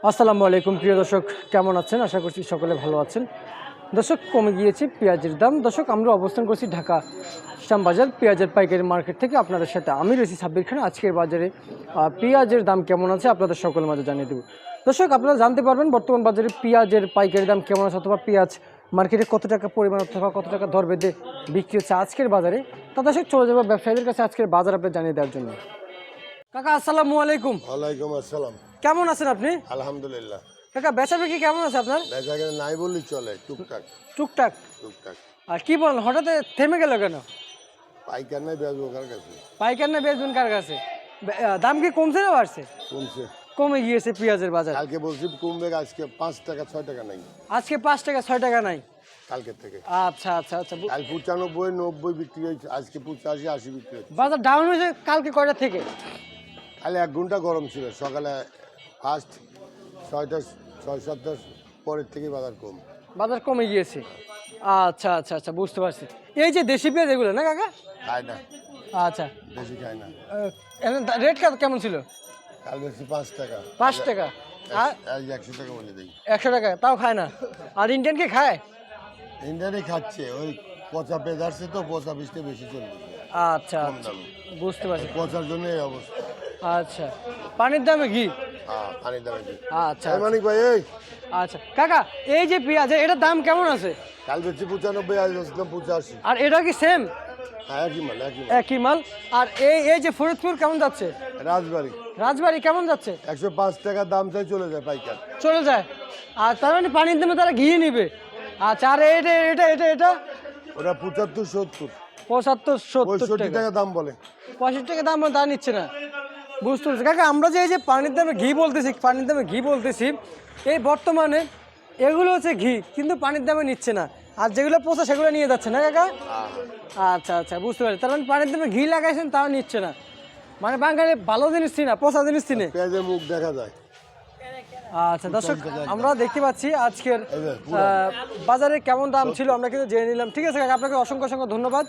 আসসালামু আলাইকুম, প্রিয় দর্শক, কেমন আছেন? আশা করছি সকলে ভালো আছেন। দর্শক, কমে গিয়েছে পেঁয়াজের দাম। দর্শক, আমরা অবস্থান করছি ঢাকা শ্যামবাজার পেঁয়াজের পাইকারি মার্কেট থেকে। আপনাদের সাথে আমি রয়েছি সাব্বির খান। আজকের বাজারে পেঁয়াজের দাম কেমন আছে আপনাদের সকলের মাঝে জানিয়ে দেবো। দর্শক, আপনারা জানতে পারবেন, বর্তমান বাজারে পেঁয়াজের পাইকারি দাম কেমন আছে অথবা পেঁয়াজ মার্কেটে কত টাকা পরিমাণ অথবা কত টাকা দর বেঁধে বিক্রি হচ্ছে আজকের বাজারে। তা দর্শক, চলে যাব ব্যবসায়ীদের কাছে আজকের বাজার আপনি জানিয়ে দেওয়ার জন্য। কাকা, আসসালামু আলাইকুম। ওয়ালাইকুম আসসালাম। কেমন আছেন আপনি? আলহামদুলিল্লাহ। কাকা বেচা বিক্রি কেমন আছে আপনার? বেচা কেনা নাই বললেই চলে টুকটাক। টুকটাক? টুকটাক। আর কি বলেন হঠাৎ থেমে গেল কেন? পাইকার নাই বেচবো কার কাছে? পাইকার না বেচবেন কার কাছে? দাম কি কমছে না বাড়ছে? কমছে। কমে গিয়েছে পেঁয়াজের বাজার। কালকে বলছি কমবে আজকে পাঁচ টাকা ছয় টাকা নাই। আজকে পাঁচ টাকা ছয় টাকা নাই? কালকের থেকে। আচ্ছা আচ্ছা আচ্ছা কাল পঁচানব্বই নব্বই বিক্রি হয়েছে আজকে পঁচাশি আশি বিক্রি হয়েছে। বাজার ডাউন হয়েছে কালকে কয়টা থেকে? কালে এক ঘণ্টা গরম ছিল সকালে ফার্স্ট ছয়টা ছয় সাতটা পরের থেকে বাজার কম। বাজার কমে গিয়েছে। আচ্ছা আচ্ছা আচ্ছা বুঝতে পারছি। এই যে দেশি পেঁয়াজ এগুলো না কাকা? খায় না। আচ্ছা। বেশি খায় না। রেট কেমন ছিল? কাল বেশি পাঁচ টাকা। পাঁচ টাকা? একশো টাকা বলে দিই। একশো টাকা তাও খায় না। আর ইন্ডিয়ান কে খায়? ইন্ডিয়ানে খাচ্ছে। ওই পচা পেঁয়াজ আসছে তো পচা বৃষ্টি বেশি চলবে। আচ্ছা আচ্ছা বুঝতে পারছি। পচার জন্য এই অবস্থা। আচ্ছা। পানির দামে ঘি? পানির দামে কি আচ্ছা মানিক ভাই এই। আচ্ছা কাকা এই যে পেঁয়াজ এটার দাম কেমন আছে? কাল বেশি পঁচানব্বই আজ আসলাম পঁচাশি। আর এটা কি সেম হ্যাঁ একই মাল একই মাল। আর এই এই যে ফরিদপুর কেমন যাচ্ছে? রাজবাড়ি। রাজবাড়ি কেমন যাচ্ছে? একশো পাঁচ টাকা দাম চাই চলে যায় পাইকার। চলে যায়। আর তার মানে পানির দামে তারা ঘিয়ে নিবে। আচ্ছা আর এটা এটা এটা এটা? ওরা পঁচাত্তর সত্তর। পঁচাত্তর সত্তর টাকা। দাম বলে। পঁয়ষট্টি টাকা দাম তা নিচ্ছে না। বুঝতে পারছি। কাকা আমরা যে এই যে পানির দামে ঘি বলতেছি পানির দামে ঘি বলতেছি এই বর্তমানে এগুলো হচ্ছে ঘি কিন্তু পানির দামে নিচ্ছে না। আর যেগুলো পোষা সেগুলো নিয়ে যাচ্ছে না কাকা? আচ্ছা আচ্ছা বুঝতে পারছি। তার মানে পানির দামে ঘি লাগাইছেন তাও নিচ্ছে না। মানে বাঙালি ভালো জিনিস চিনা পোষা জিনিস চিনে। মুখ দেখা যায়। আচ্ছা দর্শক আমরা দেখতে পাচ্ছি আজকের বাজারে কেমন দাম ছিল আমরা কিন্তু জেনে নিলাম। ঠিক আছে কাকা আপনাকে অসংখ্য অসংখ্য ধন্যবাদ।